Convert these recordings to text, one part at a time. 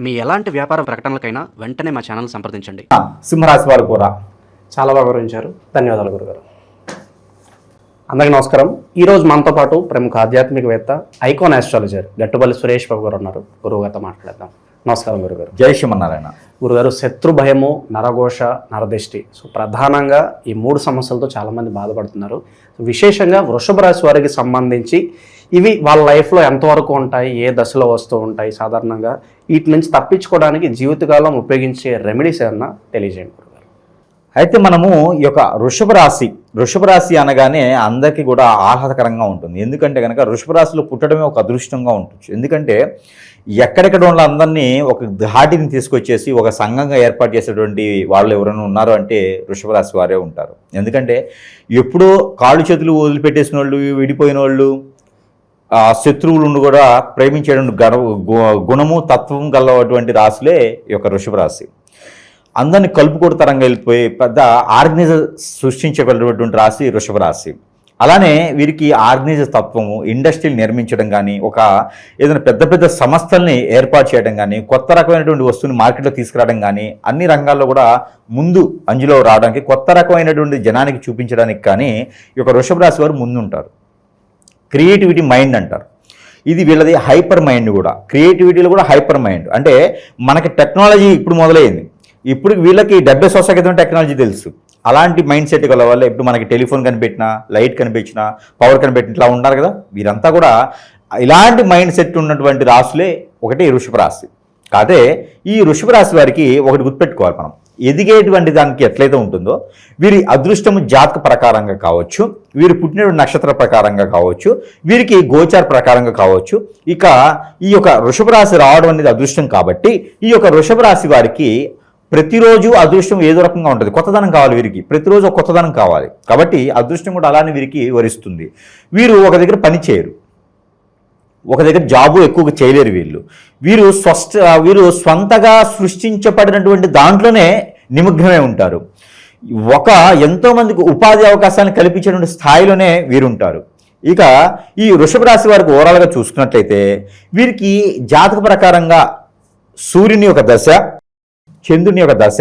మీ ఎలాంటి వ్యాపార ప్రకటనలకైనా వెంటనే మా ఛానల్ సంప్రదించండి. సింహరాశి వారు కూడా చాలా బాగా వివరించారు. ధన్యవాదాలు గురుగారు. అందరికీ నమస్కారం. ఈరోజు మనతో పాటు ప్రముఖ ఆధ్యాత్మికవేత్త ఐకాన్ ఆస్ట్రాలజర్ గట్టుబల్లి సురేష్ బాబు గారు ఉన్నారు. గురువు గారితో మాట్లాడదాం. నమస్కారం గురుగారు. జై శ్రీమన్నారాయణ. గురుగారు శత్రు భయము నరఘోష నరదిష్టి. సో ప్రధానంగా ఈ మూడు సమస్యలతో చాలామంది బాధపడుతున్నారు. విశేషంగా వృషభ రాశి వారికి సంబంధించి ఇవి వాళ్ళ లైఫ్లో ఎంతవరకు ఉంటాయి ఏ దశలో వస్తూ ఉంటాయి సాధారణంగా? వీటి నుంచి తప్పించుకోవడానికి జీవితకాలం ఉపయోగించే రెమెడీస్ ఏమన్నా తెలియజేయండి అయితే మనము ఈ యొక్క వృషభ రాశి వృషభ రాశి అనగానే అందరికీ కూడా ఆహ్లాదకరంగా ఉంటుంది. ఎందుకంటే కనుక వృషభ రాశిలో పుట్టడమే ఒక అదృష్టంగా ఉంటుంది. ఎందుకంటే ఎక్కడెక్కడ ఉన్న అందరినీ ఒక ఘాటిని తీసుకొచ్చేసి ఒక సంఘంగా ఏర్పాటు చేసేటువంటి వాళ్ళు ఎవరైనా ఉన్నారు అంటే వృషభ రాశి వారే ఉంటారు. ఎందుకంటే ఎప్పుడో కాళ్ళు చేతులు వదిలిపెట్టేసిన వాళ్ళు విడిపోయిన వాళ్ళు ఆ శత్రువులు కూడా ప్రేమించేటువంటి గణ గు- గుణము తత్వం గలటువంటి రాశులే ఈ యొక్క వృషభ రాశి. అందరిని కలుపుకోడు తరంగా వెళ్ళిపోయి పెద్ద ఆర్గనైజర్ సృష్టించగలిగినటువంటి రాశి వృషభ రాశి. అలానే వీరికి ఆర్గనైజర్ తత్వము ఇండస్ట్రీలు నిర్మించడం కానీ ఒక ఏదైనా పెద్ద పెద్ద సంస్థల్ని ఏర్పాటు చేయడం కానీ కొత్త రకమైనటువంటి వస్తువుని మార్కెట్లో తీసుకురావడం కానీ అన్ని రంగాల్లో కూడా ముందు అంజులో రావడానికి కొత్త రకమైనటువంటి జనానికి చూపించడానికి కానీ ఈ యొక్క వృషభ రాశి వారు ముందుంటారు. క్రియేటివిటీ మైండ్ అంటారు. ఇది వీళ్ళది హైపర్ మైండ్ కూడా. క్రియేటివిటీలో కూడా హైపర్ మైండ్. అంటే మనకి టెక్నాలజీ ఇప్పుడు మొదలైంది. ఇప్పుడు వీళ్ళకి డెబ్బై సంవత్సరాల క్రితం టెక్నాలజీ తెలుసు. అలాంటి మైండ్ సెట్ గల వల్ల ఇప్పుడు మనకి టెలిఫోన్ కనిపెట్టినా లైట్ కనిపించినా పవర్ కనిపెట్టిన ఇట్లా ఉన్నారు కదా. వీరంతా కూడా ఇలాంటి మైండ్ సెట్ ఉన్నటువంటి రాశులే ఒకటి వృషభ రాశి. కాదే ఈ వృషభ రాశి వారికి ఒకటి గుర్తుపెట్టుకోవాలి మనం. ఎదిగేటువంటి దానికి ఎట్లయితే ఉంటుందో వీరి అదృష్టము జాతక ప్రకారంగా కావచ్చు వీరు పుట్టిన నక్షత్ర ప్రకారంగా కావచ్చు వీరికి గోచార ప్రకారంగా కావచ్చు ఇక ఈ యొక్క వృషభ రాశి రావడం అనేది అదృష్టం కాబట్టి ఈ యొక్క వృషభ రాశి వారికి ప్రతిరోజు అదృష్టం ఏదో రకంగా ఉంటుంది. కొత్తదనం కావాలి వీరికి. ప్రతిరోజు కొత్తదనం కావాలి. కాబట్టి అదృష్టం కూడా అలానే వీరికి వరిస్తుంది. వీరు ఒక దగ్గర పని చేయరు. ఒక దగ్గర జాబు ఎక్కువగా చేయలేరు వీళ్ళు. వీరు స్వస్థ వీరు స్వంతగా సృష్టించబడినటువంటి దాంట్లోనే నిమగ్నమై ఉంటారు. ఒక ఎంతోమందికి ఉపాధి అవకాశాలను కల్పించేటువంటి స్థాయిలోనే వీరుంటారు. ఇక ఈ వృషభ రాశి వారికి ఓవరాల్గా చూసుకున్నట్లయితే వీరికి జాతక ప్రకారంగా సూర్యుని యొక్క దశ చంద్రుని యొక్క దశ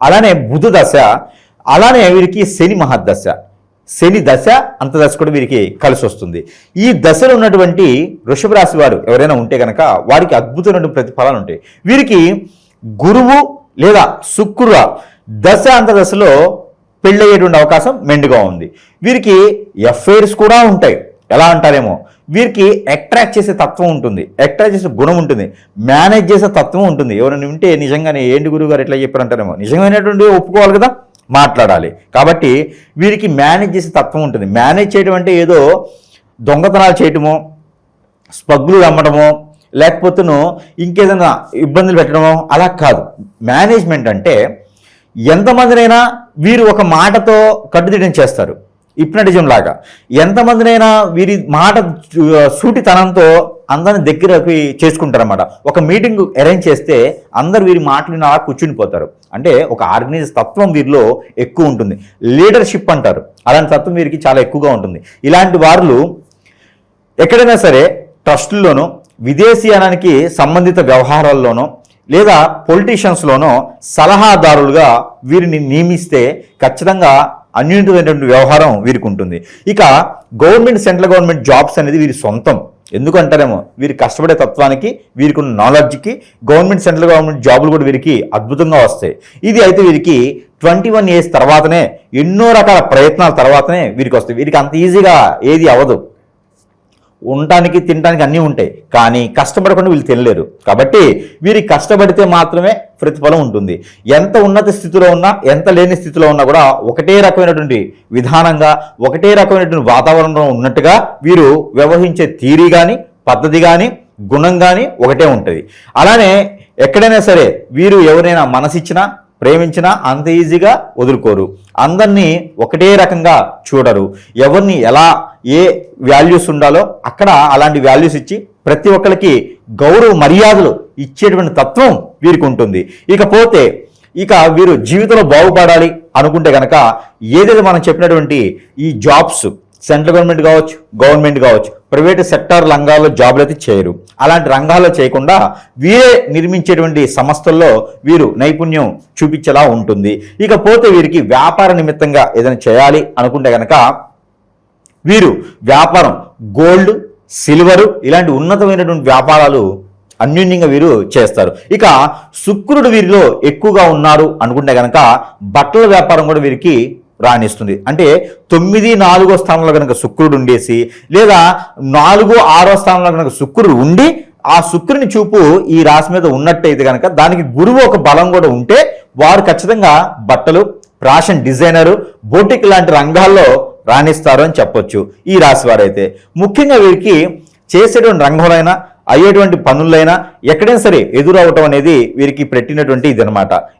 అలానే బుధ దశ అలానే వీరికి శని మహాదశ శని దశ అంత దశ కూడా వీరికి కలిసి వస్తుంది. ఈ దశలో ఉన్నటువంటి వృషభ రాశి వారు ఎవరైనా ఉంటే కనుక వారికి అద్భుతమైన ప్రతిఫలాలు ఉంటాయి. వీరికి గురువు లేదా శుక్రుడ దశ అంత దశలో పెళ్ళయ్యేటువంటి అవకాశం మెండుగా ఉంది. వీరికి ఎఫ్ఐఆర్స్ కూడా ఉంటాయి. ఎలా అంటారేమో? వీరికి అట్రాక్ట్ చేసే తత్వం ఉంటుంది. అట్రాక్ట్ చేసే గుణం ఉంటుంది. మేనేజ్ చేసే తత్వం ఉంటుంది. ఎవరైనా ఉంటే నిజంగానే ఏంటి గురువు గారు ఎట్లా చెప్పారంటారేమో నిజమైనటువంటి ఒప్పుకోవాలి కదా? మాట్లాడాలి. కాబట్టి వీరికి మేనేజ్ చేసే తత్వం ఉంటుంది. మేనేజ్ చేయడం అంటే ఏదో దొంగతనాలు చేయటమో స్పగ్గులు అమ్మడమో లేకపోతేను ఇంకేదైనా ఇబ్బందులు పెట్టడమో అలా కాదు. మేనేజ్మెంట్ అంటే ఎంతమందినైనా వీరు ఒక మాటతో కట్టుదిట్టం చేస్తారు. ఇప్నటిజం లాగా. ఎంతమందినైనా వీరి మాట సూటితనంతో అందరిని దగ్గరకి చేసుకుంటారన్నమాట. ఒక మీటింగ్ అరేంజ్ చేస్తే అందరు వీరి మాటలు అలా కూర్చుని పోతారు. అంటే ఒక ఆర్గనైజ్ తత్వం వీరిలో ఎక్కువ ఉంటుంది. లీడర్షిప్ అంటారు. అలాంటి తత్వం వీరికి చాలా ఎక్కువగా ఉంటుంది. ఇలాంటి వారు ఎక్కడైనా సరే ట్రస్టుల్లోనూ విదేశీయానానికి సంబంధిత వ్యవహారాల్లోనో లేదా పొలిటీషియన్స్లోనో సలహాదారులుగా వీరిని నియమిస్తే ఖచ్చితంగా అన్యూనమైనటువంటి వ్యవహారం వీరికి ఉంటుంది. ఇక గవర్నమెంట్ సెంట్రల్ గవర్నమెంట్ జాబ్స్ అనేది వీరి సొంతం. ఎందుకంటారేమో వీరి కష్టపడే తత్వానికి వీరికి ఉన్న నాలెడ్జ్కి గవర్నమెంట్ సెంట్రల్ గవర్నమెంట్ జాబులు కూడా వీరికి అద్భుతంగా వస్తాయి. ఇది అయితే వీరికి ట్వంటీ వన్ ఇయర్స్ తర్వాతనే ఎన్నో రకాల ప్రయత్నాల తర్వాతనే వీరికి వస్తాయి. వీరికి అంత ఈజీగా ఏది అవ్వదు. ఉండటానికి తినడానికి అన్నీ ఉంటాయి. కానీ కష్టపడకుండా వీళ్ళు తినలేరు. కాబట్టి వీరికి కష్టపడితే మాత్రమే ప్రతిఫలం ఉంటుంది. ఎంత ఉన్నత స్థితిలో ఉన్నా ఎంత లేని స్థితిలో ఉన్నా కూడా ఒకటే రకమైనటువంటి విధానంగా ఒకటే రకమైనటువంటి వాతావరణంలో ఉన్నట్టుగా వీరు వ్యవహరించే తీరి కానీ పద్ధతి కానీ గుణం కానీ ఒకటే ఉంటుంది. అలానే ఎక్కడైనా సరే వీరు ఎవరైనా మనసిచ్చినా ప్రేమించినా అంత ఈజీగా వదులుకోరు. అందరినీ ఒకటే రకంగా చూడరు. ఎవరిని ఎలా ఏ వాల్యూస్ ఉండాలో అక్కడ అలాంటి వాల్యూస్ ఇచ్చి ప్రతి ఒక్కరికి గౌరవ మర్యాదలు ఇచ్చేటువంటి తత్వం వీరికి ఉంటుంది. ఇకపోతే ఇక వీరు జీవితంలో బాగుపడాలి అనుకుంటే కనుక ఏదైతే మనం చెప్పినటువంటి ఈ జాబ్స్ సెంట్రల్ గవర్నమెంట్ కావచ్చు గవర్నమెంట్ కావచ్చు ప్రైవేట్ సెక్టార్ రంగాల్లో జాబులు అయితే చేయరు. అలాంటి రంగాల్లో చేయకుండా వీరే నిర్మించేటువంటి సంస్థల్లో వీరు నైపుణ్యం చూపించేలా ఉంటుంది. ఇకపోతే వీరికి వ్యాపార నిమిత్తంగా ఏదైనా చేయాలి అనుకుంటే కనుక వీరు వ్యాపారం గోల్డ్ సిల్వరు ఇలాంటి ఉన్నతమైనటువంటి వ్యాపారాలు అన్యోన్యంగా వీరు చేస్తారు. ఇక శుక్రుడు వీరిలో ఎక్కువగా ఉన్నారు అనుకుంటే కనుక బట్టల వ్యాపారం కూడా వీరికి రాణిస్తుంది. అంటే తొమ్మిది నాలుగో స్థానంలో కనుక శుక్రుడు ఉండేసి లేదా నాలుగో ఆరో స్థానంలో కనుక శుక్రుడు ఉండి ఆ శుక్రుని చూపు ఈ రాశి మీద ఉన్నట్టయితే కనుక దానికి గురువు ఒక బలం కూడా ఉంటే వారు ఖచ్చితంగా బట్టలు ఫ్యాషన్ డిజైనరు బోటిక్ లాంటి రంగాల్లో రాణిస్తారు అని చెప్పొచ్చు ఈ రాశి వారైతే. ముఖ్యంగా వీరికి చేసేటువంటి రంగంలోనైనా అయ్యేటువంటి పనులైనా ఎక్కడైనా సరే ఎదురవటం అనేది వీరికి పెట్టినటువంటి ఇది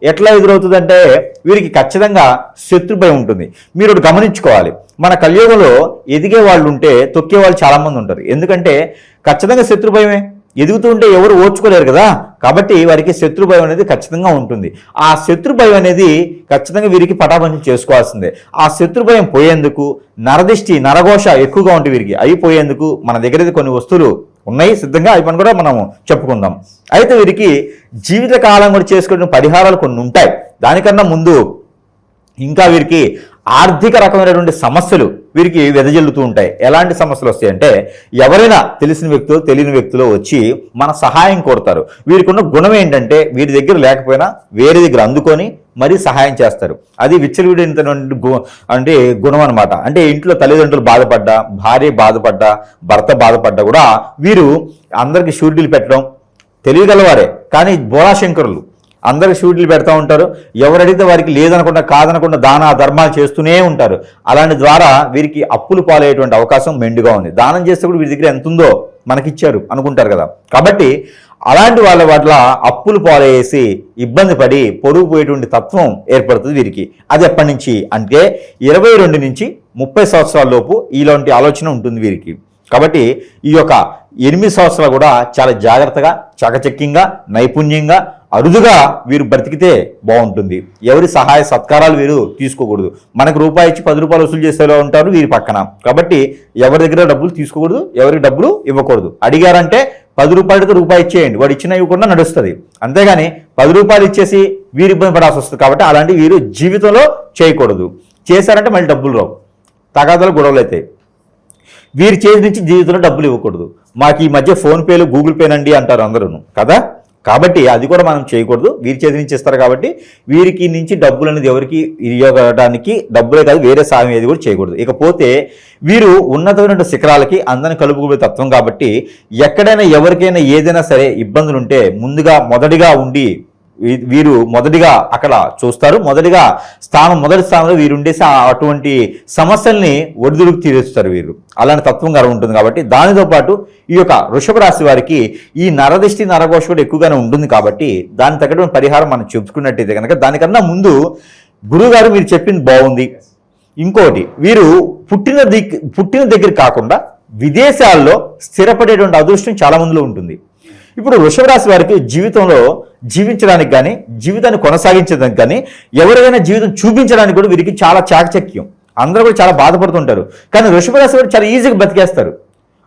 ఎట్లా ఎదురవుతుందంటే వీరికి ఖచ్చితంగా శత్రుభయం ఉంటుంది. మీరు గమనించుకోవాలి. మన కలియుగంలో ఎదిగే వాళ్ళు ఉంటే తొక్కే వాళ్ళు చాలా మంది ఉంటారు. ఎందుకంటే ఖచ్చితంగా శత్రుభయమే ఎదుగుతూ ఉంటే ఎవరు ఓర్చుకోలేరు కదా. కాబట్టి వారికి శత్రుభయం అనేది ఖచ్చితంగా ఉంటుంది. ఆ శత్రుభయం అనేది ఖచ్చితంగా వీరికి పటాపంచం చేసుకోవాల్సిందే. ఆ శత్రుభయం పోయేందుకు నరదిష్టి నరఘోష ఎక్కువగా ఉంటుంది వీరికి. అయిపోయేందుకు మన దగ్గర కొన్ని వస్తువులు ఉన్నాయి. సిద్ధంగా అవి పని కూడా మనము చెప్పుకుందాం. అయితే వీరికి జీవితకాలం కూడా చేసుకునే పరిహారాలు కొన్ని ఉంటాయి. దానికన్నా ముందు ఇంకా వీరికి ఆర్థిక రకమైనటువంటి సమస్యలు వీరికి వెదజల్లుతూ ఉంటాయి. ఎలాంటి సమస్యలు వస్తాయంటే ఎవరైనా తెలిసిన వ్యక్తులు తెలియని వ్యక్తులు వచ్చి మన సహాయం కోరుతారు. వీరికి ఉన్న గుణం ఏంటంటే వీరి దగ్గర లేకపోయినా వేరే దగ్గర అందుకొని మరీ సహాయం చేస్తారు. అది విచ్చలవిడినటువంటి గు అంటే గుణం అనమాట అంటే ఇంట్లో తల్లిదండ్రులు బాధపడ్డా భార్య బాధపడ్డా భర్త బాధపడ్డా కూడా వీరు అందరికి షూరిటీలు పెట్టడం తెలియగలవారే. కానీ బోళాశంకరులు అందరు షూట్లు పెడతా ఉంటారు. ఎవరు అడిగితే వారికి లేదనకుండా కాదనకుండా దాన ధర్మాలు చేస్తూనే ఉంటారు. అలాంటి ద్వారా వీరికి అప్పులు పాలయ్యేటువంటి అవకాశం మెండుగా ఉంది. దానం చేస్తే కూడా వీరి దగ్గర ఎంత ఉందో మనకిచ్చారు అనుకుంటారు కదా. కాబట్టి అలాంటి వాళ్ళ పట్ల అప్పులు పాలయ్యేసి ఇబ్బంది పడి పొరుగు పోయేటువంటి తత్వం ఏర్పడుతుంది వీరికి. అది ఎప్పటి నుంచి అంటే ఇరవై రెండు నుంచి ముప్పై సంవత్సరాల లోపు ఇలాంటి ఆలోచన ఉంటుంది వీరికి. కాబట్టి ఈ యొక్క ఎనిమిది సంవత్సరాలు కూడా చాలా జాగ్రత్తగా చకచక్యంగా నైపుణ్యంగా అరుదుగా వీరు బ్రతికితే బాగుంటుంది. ఎవరి సహాయ సత్కారాలు వీరు తీసుకోకూడదు. మనకు రూపాయి ఇచ్చి పది రూపాయలు వసూలు చేసేలా ఉంటారు వీరి పక్కన. కాబట్టి ఎవరి దగ్గర డబ్బులు తీసుకోకూడదు ఎవరికి డబ్బులు ఇవ్వకూడదు. అడిగారంటే పది రూపాయలకి రూపాయి ఇచ్చేయండి. వాడు ఇచ్చిన ఇవ్వకుండా నడుస్తుంది. అంతేగాని పది రూపాయలు ఇచ్చేసి వీరు ఇబ్బంది పడాల్సి వస్తుంది కాబట్టి అలాంటి వీరు జీవితంలో చేయకూడదు. చేశారంటే మళ్ళీ డబ్బులు రావు. తగాదాలు గొడవలు అవుతాయి వీరి చేతి నుంచి జీవితంలో డబ్బులు ఇవ్వకూడదు. మాకు ఈ మధ్య ఫోన్పేలు గూగుల్ పేనండి అంటారు అందరూ కదా? కాబట్టి అది కూడా మనం చేయకూడదు. వీరి చేతి నుంచి ఇస్తారు కాబట్టి వీరికి నుంచి డబ్బులు అనేది ఎవరికి ఇవ్వడానికి డబ్బులే కాదు వేరే సాయం ఏది కూడా చేయకూడదు. ఇకపోతే వీరు ఉన్నతమైన శిఖరాలకి అందరిని కలుపుకునే తత్వం కాబట్టి ఎక్కడైనా ఎవరికైనా ఏదైనా సరే ఇబ్బందులు ఉంటే ముందుగా మొదటిగా ఉండి వీరు మొదటిగా అక్కడ చూస్తారు. మొదటిగా స్థానం మొదటి స్థానంలో వీరు ఉండేసి అటువంటి సమస్యల్ని ఒడిదుడుకు తీరుస్తారు వీరు. అలాంటి తత్వం గారు ఉంటుంది కాబట్టి దానితో పాటు ఈ యొక్క వృషభ రాశి వారికి ఈ నరదిష్టి నరఘోష కూడా ఎక్కువగానే ఉంటుంది కాబట్టి దాని తగ్గటువంటి పరిహారం మనం చెప్పుకున్నట్టయితే కనుక దానికన్నా ముందు గురువుగారు మీరు చెప్పింది బాగుంది. ఇంకోటి వీరు పుట్టిన దిక్ పుట్టిన దగ్గర కాకుండా విదేశాల్లో స్థిరపడేటువంటి అదృష్టం చాలా మందిలో ఉంటుంది. ఇప్పుడు వృషభ రాశి వారికి జీవితంలో జీవించడానికి కానీ జీవితాన్ని కొనసాగించడానికి కానీ ఎవరికైనా జీవితం చూపించడానికి కూడా వీరికి చాలా చాకచక్యం. అందరూ కూడా చాలా బాధపడుతుంటారు. కానీ వృషభ వారు చాలా ఈజీగా బతికేస్తారు.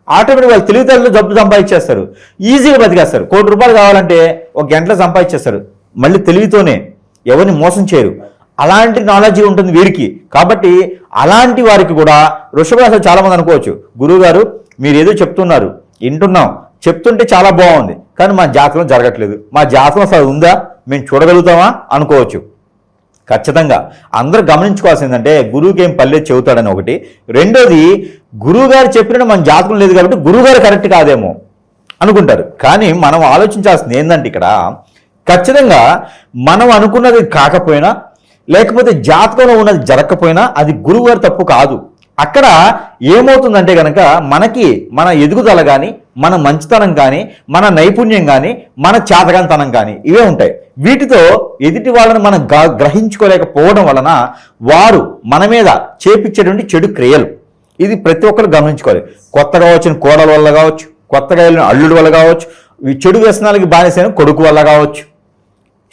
ఆటోమేటిక్ వాళ్ళు తెలివితేటలు జబ్బు సంపాదించేస్తారు. ఈజీగా బతికేస్తారు. కోటి రూపాయలు కావాలంటే ఒక గంటలో సంపాదించేస్తారు. మళ్ళీ తెలివితోనే ఎవరిని మోసం చేయరు. అలాంటి నాలెడ్జ్ ఉంటుంది వీరికి. కాబట్టి అలాంటి వారికి కూడా వృషభ రాశి అనుకోవచ్చు. గురువు గారు మీరు ఏదో చెప్తున్నారు వింటున్నాం. చెప్తుంటే చాలా బాగుంది. కానీ మా జాతకం జరగట్లేదు. మా జాతకం అసలు ఉందా? మేము చూడగలుగుతామా? అనుకోవచ్చు. ఖచ్చితంగా. అందరూ గమనించుకోవాల్సిందంటే గురువుకి ఏం పల్లె చెబుతాడని ఒకటి. రెండోది గురువు గారు చెప్పిన మన జాతకం లేదు కాబట్టి గురువుగారు కరెక్ట్ కాదేమో అనుకుంటారు. కానీ మనం ఆలోచించాల్సింది ఏంటంటే ఇక్కడ ఖచ్చితంగా మనం అనుకున్నది కాకపోయినా లేకపోతే జాతకంలో ఉన్నది జరగకపోయినా అది గురువుగారు తప్పు కాదు. అక్కడ ఏమవుతుందంటే కనుక మనకి మన ఎదుగుదల కానీ మన మంచితనం కానీ మన నైపుణ్యం కానీ మన చేతకంతనం కానీ ఇవే ఉంటాయి. వీటితో ఎదుటి వాళ్ళని మనం గ- గ్రహించుకోలేకపోవడం వలన వారు మన మీద చేపించేటువంటి చెడు క్రియలు. ఇది ప్రతి ఒక్కరు గమనించుకోవాలి. కొత్తగా వచ్చిన కోడల వల్ల కావచ్చు కొత్తగా వెళ్ళిన అల్లుడి వల్ల కావచ్చు చెడు వ్యసనాలకి బానిసైన కొడుకు వల్ల కావచ్చు.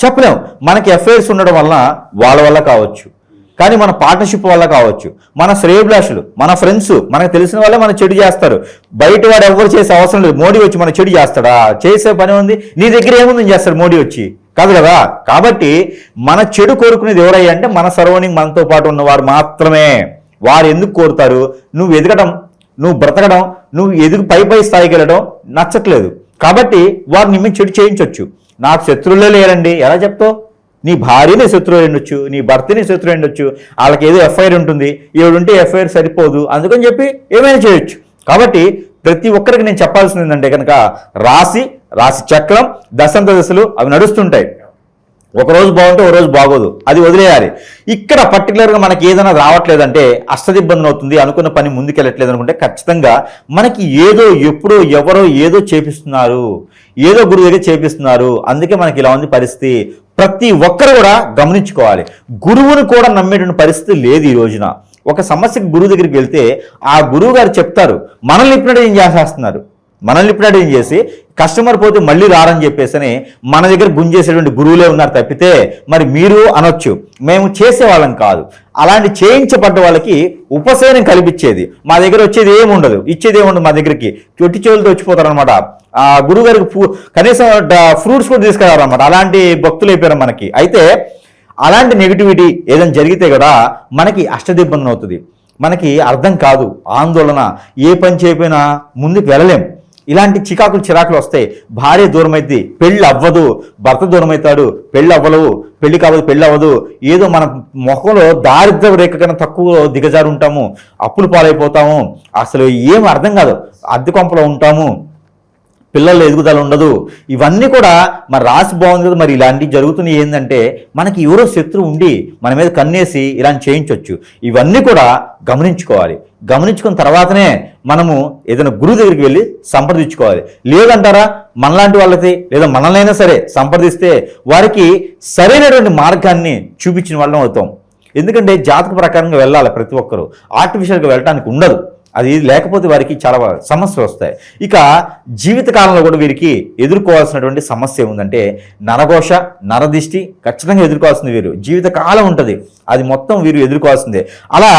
చెప్పలేము మనకి ఎఫ్ఐఆర్స్ ఉండడం వలన వాళ్ళ వల్ల కావచ్చు. కానీ మన పార్ట్నర్షిప్ వల్ల కావచ్చు. మన శ్రేయభిలాషులు మన ఫ్రెండ్స్ మనకు తెలిసిన వాళ్ళే మన చెడు చేస్తారు. బయట వాడు ఎవరు చేసే అవసరం లేదు. మోడీ వచ్చి మన చెడు చేస్తాడా? చేసే పని ఉంది. నీ దగ్గర ఏముందని చేస్తాడు మోడీ వచ్చి? కాదు కదా? కాబట్టి మన చెడు కోరుకునేది ఎవరయ్యా అంటే మన సరౌండింగ్ మనతో పాటు ఉన్నవారు మాత్రమే. వారు ఎందుకు కోరుతారు? నువ్వు ఎదగడం నువ్వు బ్రతకడం నువ్వు ఎదుగు పై పై స్థాయికి వెళ్ళడం నచ్చట్లేదు. కాబట్టి వారు నిమ్మ చెడు చేయించవచ్చు నాకు శత్రువులే లేరండి. ఎలా చెప్తావు? నీ భార్యని శత్రువు ఉండొచ్చు నీ భర్తని శత్రువు ఉండొచ్చు వాళ్ళకి ఏదో ఎఫ్ఐఆర్ ఉంటుంది ఏడుంటే ఎఫ్ఐఆర్ సరిపోదు అందుకని చెప్పి ఏమైనా చేయొచ్చు. కాబట్టి ప్రతి ఒక్కరికి నేను చెప్పాల్సింది ఏంటంటే కనుక రాశి రాశి చక్రం దశంత దశలు అవి నడుస్తుంటాయి. ఒక రోజు బాగుంటే ఒక రోజు బాగోదు. అది వదిలేయాలి. ఇక్కడ పర్టికులర్గా మనకి ఏదైనా రావట్లేదంటే అష్టదిబ్బంది అవుతుంది అనుకున్న పని ముందుకెళ్ళట్లేదు అనుకుంటే ఖచ్చితంగా మనకి ఏదో ఎప్పుడో ఎవరో ఏదో చేపిస్తున్నారు. ఏదో గురువు దగ్గర చేపిస్తున్నారు. అందుకే మనకి ఇలా ఉంది పరిస్థితి. ప్రతి ఒక్కరు కూడా గమనించుకోవాలి. గురువుని కూడా నమ్మేటువంటి పరిస్థితి లేదు ఈ రోజున. ఒక సమస్యకి గురువు దగ్గరికి వెళ్తే ఆ గురువు గారు చెప్తారు మనల్ని ఇప్పుడు ఏం చేసేస్తున్నారు? మనల్ని ఇప్పుడు ఏం చేసి కస్టమర్ పోతే మళ్ళీ రారని చెప్పేసి మన దగ్గర గుంజేసేటువంటి గురువులే ఉన్నారు తప్పితే మరి మీరు అనొచ్చు. మేము చేసేవాళ్ళం కాదు. అలాంటి చేయించబడ్డ వాళ్ళకి ఉపశమనం కల్పించేది. మా దగ్గర వచ్చేది ఏమి ఉండదు. ఇచ్చేది ఏముండదు మా దగ్గరికి. చొట్టి చెవులతో వచ్చిపోతారు అనమాట ఆ గురువు గారికి కనీసం ఫ్రూట్స్ కూడా తీసుకురావాలన్నమాట అలాంటి భక్తులు అయిపోయారు మనకి. అయితే అలాంటి నెగిటివిటీ ఏదైనా జరిగితే కూడా మనకి అష్టదిబ్బంది అవుతుంది. మనకి అర్థం కాదు. ఆందోళన. ఏ పని చేయకపోయినా ముందుకు వెళ్ళలేం. ఇలాంటి చికాకులు చిరాకులు వస్తాయి భార్య దూరమైద్ది పెళ్ళి అవ్వదు భర్త దూరమవుతాడు పెళ్ళి అవ్వలవు పెళ్ళి కావదు పెళ్ళి అవ్వదు ఏదో మన ముఖంలో దారిద్ర రేఖ కన్నా తక్కువ దిగజారు ఉంటాము అప్పులు పాలైపోతాము అసలు ఏం అర్థం కాదు అద్దె కొంపలో ఉంటాము. పిల్లల ఎదుగుదల ఉండదు. ఇవన్నీ కూడా మరి రాసి బాగుంది కదా మరి ఇలాంటివి జరుగుతున్నాయి ఏంటంటే మనకి ఎవరో శత్రువు ఉండి మన మీద కన్నేసి ఇలాంటి చేయించవచ్చు ఇవన్నీ కూడా గమనించుకోవాలి. గమనించుకున్న తర్వాతనే మనము ఏదైనా గురువు దగ్గరికి వెళ్ళి సంప్రదించుకోవాలి. లేదంటారా మనలాంటి వాళ్ళకి లేదా మనల్నైనా సరే సంప్రదిస్తే వారికి సరైనటువంటి మార్గాన్ని చూపించిన వాళ్ళం అవుతాం. ఎందుకంటే జాతక ప్రకారంగా వెళ్ళాలి ప్రతి ఒక్కరూ. ఆర్టిఫిషియల్గా వెళ్ళడానికి ఉండదు. అది లేకపోతే వారికి చాలా సమస్యలు వస్తాయి. ఇక జీవితకాలంలో కూడా వీరికి ఎదుర్కోవాల్సినటువంటి సమస్య ఏముందంటే నరఘోష నరదిష్టి ఖచ్చితంగా ఎదుర్కోవాల్సింది వీరు. జీవితకాలం ఉంటుంది. అది మొత్తం వీరు ఎదుర్కోవాల్సిందే. అలా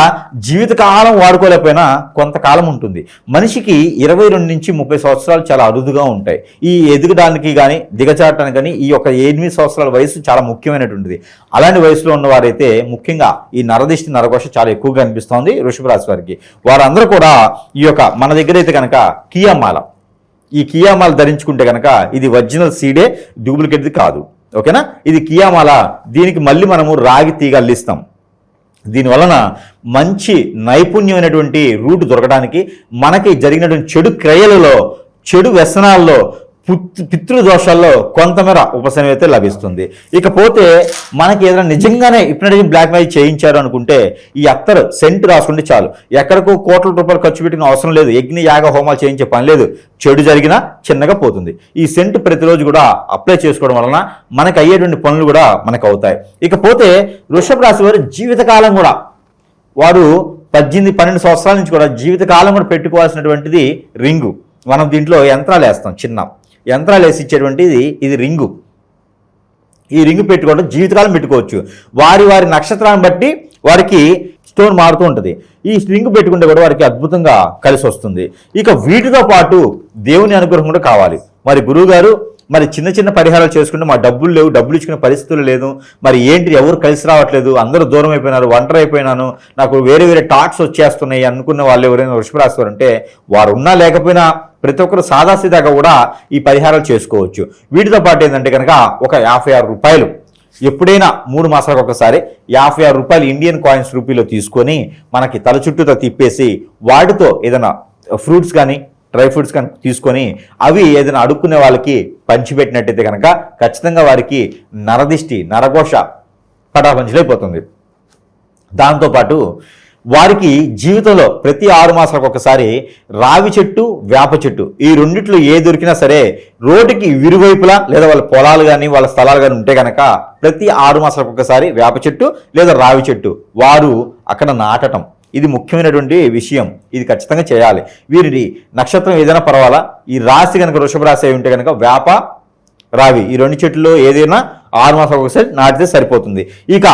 జీవితకాలం వాడుకోలేకపోయినా కొంతకాలం ఉంటుంది. మనిషికి ఇరవై రెండు నుంచి ముప్పై సంవత్సరాలు చాలా అరుదుగా ఉంటాయి. ఈ ఎదగడానికి కానీ దిగజారటానికి కానీ ఈ యొక్క ఎనిమిది సంవత్సరాల వయసు చాలా ముఖ్యమైనటువంటిది. అలాంటి వయసులో ఉన్నవారైతే ముఖ్యంగా ఈ నరదిష్టి నరఘోష చాలా ఎక్కువగా అనిపిస్తోంది వృషభ రాశి వారికి. వారందరూ కూడా ఈ యొక్క మన దగ్గర అయితే కనుక కియామాల ఈ కియామాల ధరించుకుంటే కనుక ఇది ఒరిజినల్ సీడే డూప్లికేట్ది కాదు. ఓకేనా? ఇది కియామాల దీనికి మళ్ళీ మనము రాగి తీగ అల్లిస్తాం దీని వలన మంచి నైపుణ్యమైనటువంటి రూట్ దొరకడానికి మనకి జరిగినటువంటి చెడు క్రియలలో చెడు వ్యసనాల్లో పితృదోషాల్లో కొంతమేర ఉపశమనం అయితే లభిస్తుంది. ఇకపోతే మనకి ఏదైనా నిజంగానే ఇప్పుడు బ్లాక్ మెయిల్ చేయించారు అనుకుంటే ఈ అత్తరు సెంట్ రాసుకుంటే చాలు. ఎక్కడికో కోట్ల రూపాయలు ఖర్చు పెట్టిన అవసరం లేదు. యజ్ఞ యాగ హోమాలు చేయించే పని లేదు. చెడు జరిగినా చిన్నగా పోతుంది. ఈ సెంట్ ప్రతిరోజు కూడా అప్లై చేసుకోవడం వలన మనకి అయ్యేటువంటి పనులు కూడా మనకు అవుతాయి. ఇకపోతే వృషభ రాశి వారి జీవితకాలం కూడా వారు పద్దెనిమిది పన్నెండు సంవత్సరాల నుంచి కూడా జీవితకాలం కూడా పెట్టుకోవాల్సినటువంటిది రింగు. మనం దీంట్లో యంత్రాలు వేస్తాం చిన్న. యంత్రాలు వేసి ఇచ్చేటువంటిది ఇది రింగు. ఈ రింగు పెట్టుకోవడం జీవితకాలం పెట్టుకోవచ్చు. వారి వారి నక్షత్రాన్ని బట్టి వారికి స్టోన్ మారుతూ ఉంటుంది. ఈ రింగ్ పెట్టుకుంటే కూడా వారికి అద్భుతంగా కలిసి వస్తుంది ఇక వీటితో పాటు దేవుని అనుగ్రహం కూడా కావాలి. మరి గురువుగారు మరి చిన్న చిన్న పరిహారాలు చేసుకుంటే మా డబ్బులు లేవు డబ్బులు ఇచ్చుకునే పరిస్థితులు లేదు. మరి ఏంటి ఎవరు కలిసి రావట్లేదు? అందరూ దూరం అయిపోయినారు ఒంటరి అయిపోయినాను. నాకు వేరే వేరే టాట్స్ వచ్చేస్తున్నాయి అనుకున్న వాళ్ళు ఎవరైనా వృషభరాశి వారు ఉన్నా లేకపోయినా ప్రతి ఒక్కరు సాదాసీదాగా కూడా ఈ పరిహారాలు చేసుకోవచ్చు. వీటితో పాటు ఏంటంటే కనుక ఒక యాభై ఆరు రూపాయలు ఎప్పుడైనా మూడు మాసాలకు ఒకసారి యాభై ఆరు రూపాయలు ఇండియన్ కాయిన్స్ రూపీలో తీసుకొని మనకి తల చుట్టూతో తిప్పేసి వాటితో ఏదైనా ఫ్రూట్స్ కానీ డ్రై ఫ్రూట్స్ కనుక తీసుకొని అవి ఏదైనా అడుక్కునే వాళ్ళకి పంచిపెట్టినట్టయితే కనుక ఖచ్చితంగా వారికి నరదిష్టి నరఘోష పటాపంచలైపోతుంది. దాంతోపాటు వారికి జీవితంలో ప్రతి ఆరు మాసాలకు ఒకసారి రావి చెట్టు వేప చెట్టు ఈ రెండిట్లో ఏ దొరికినా సరే రోడ్డుకి ఇరువైపులా లేదా వాళ్ళ పొలాలు కానీ వాళ్ళ స్థలాలు కానీ ఉంటే కనుక ప్రతి ఆరు మాసాలకు ఒకసారి వేప చెట్టు లేదా రావి చెట్టు వారు అక్కడ నాటటం. ఇది ముఖ్యమైనటువంటి విషయం. ఇది ఖచ్చితంగా చేయాలి. వీరిని నక్షత్రం ఏదైనా పర్వాలా? ఈ రాశి కనుక వృషభ రాశి అయి ఉంటే కనుక వేప రావి. ఈ రెండు చెట్లు ఏదైనా ఆరు మాసాలకు ఒకసారి నాటితే సరిపోతుంది. ఇక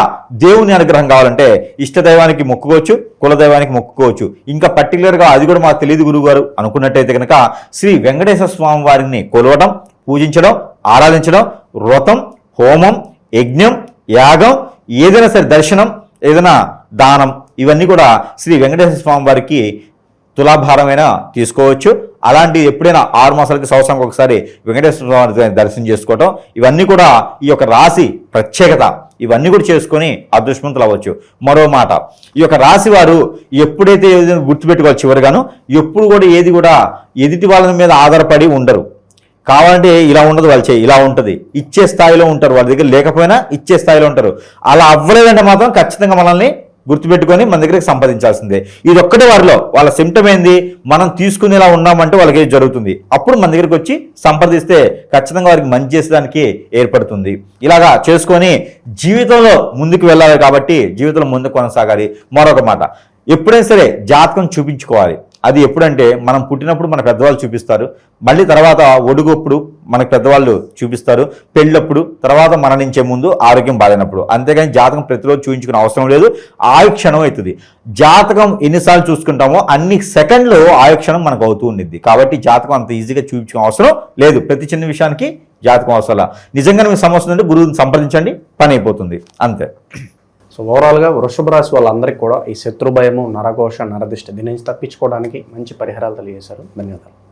దేవుని అనుగ్రహం కావాలంటే ఇష్టదైవానికి మొక్కుకోవచ్చు కులదైవానికి మొక్కుకోవచ్చు. ఇంకా పర్టికులర్గా అది కూడా మాకు తెలియదు గురువుగారు అనుకున్నట్టయితే కనుక శ్రీ వెంకటేశ్వర స్వామి వారిని కొలవడం పూజించడం ఆరాధించడం వ్రతం హోమం యజ్ఞం యాగం ఏదైనా సరే దర్శనం ఏదైనా దానం ఇవన్నీ కూడా శ్రీ వెంకటేశ్వర స్వామి వారికి తులాభారమైన తీసుకోవచ్చు. అలాంటి ఎప్పుడైనా ఆరు మాసాలకి సంవత్సరానికి ఒకసారి వెంకటేశ్వర స్వామి దర్శనం చేసుకోవటం. ఇవన్నీ కూడా ఈ యొక్క రాశి ప్రత్యేకత. ఇవన్నీ కూడా చేసుకొని అదృష్టవంతులు అవ్వచ్చు. మరో మాట. ఈ యొక్క రాశి వారు ఎప్పుడైతే ఏదైనా గుర్తుపెట్టుకోవాలి చివరిగాను ఎప్పుడు కూడా ఏది కూడా ఎదుటి వాళ్ళ మీద ఆధారపడి ఉండరు. కావాలంటే ఇలా ఉండదు వాళ్ళు చేయి ఇలా ఉంటుంది. ఇచ్చే స్థాయిలో ఉంటారు వాళ్ళ దగ్గర. లేకపోయినా ఇచ్చే స్థాయిలో ఉంటారు. అలా అవ్వలేదంటే మాత్రం ఖచ్చితంగా మనల్ని గుర్తుపెట్టుకొని మన దగ్గరికి సంపాదించాల్సిందే. ఇది ఒక్కటే వారిలో వాళ్ళ సిమ్టమ్ ఏంది? మనం తీసుకునేలా ఉన్నామంటే వాళ్ళకి ఏది జరుగుతుంది? అప్పుడు మన దగ్గరికి వచ్చి సంప్రదిస్తే ఖచ్చితంగా వారికి మంచి చేసేదానికి ఏర్పడుతుంది. ఇలాగా చేసుకొని జీవితంలో ముందుకు వెళ్ళాలి కాబట్టి జీవితంలో ముందుకు కొనసాగాలి. మరొక మాట. ఎప్పుడైనా సరే జాతకం చూపించుకోవాలి. అది ఎప్పుడంటే మనం పుట్టినప్పుడు మన పెద్దవాళ్ళు చూపిస్తారు. మళ్ళీ తర్వాత ఒడుగప్పుడు మనకు పెద్దవాళ్ళు చూపిస్తారు. పెళ్ళప్పుడు తర్వాత మరణించే ముందు ఆరోగ్యం బాగాలేనప్పుడు అంతేగాని జాతకం ప్రతిరోజు చూపించుకునే అవసరం లేదు. ఆయు క్షణం అవుతుంది. జాతకం ఎన్నిసార్లు చూసుకుంటామో అన్ని సెకండ్లు ఆయు క్షణం మనకు అవుతూ ఉండిద్ది. కాబట్టి జాతకం అంత ఈజీగా చూపించుకునే అవసరం లేదు. ప్రతి చిన్న విషయానికి జాతకం అవసరం నిజంగానే మీకు సమస్య ఉందంటే గురువుని సంప్రదించండి. పని అయిపోతుంది. అంతే. సో ఓవరాల్గా వృషభ రాశి వాళ్ళందరికీ కూడా ఈ శత్రు భయము నరఘోష నరదిష్ట దీని నుంచి తప్పించుకోవడానికి మంచి పరిహారాలు తెలియజేశారు. ధన్యవాదాలు.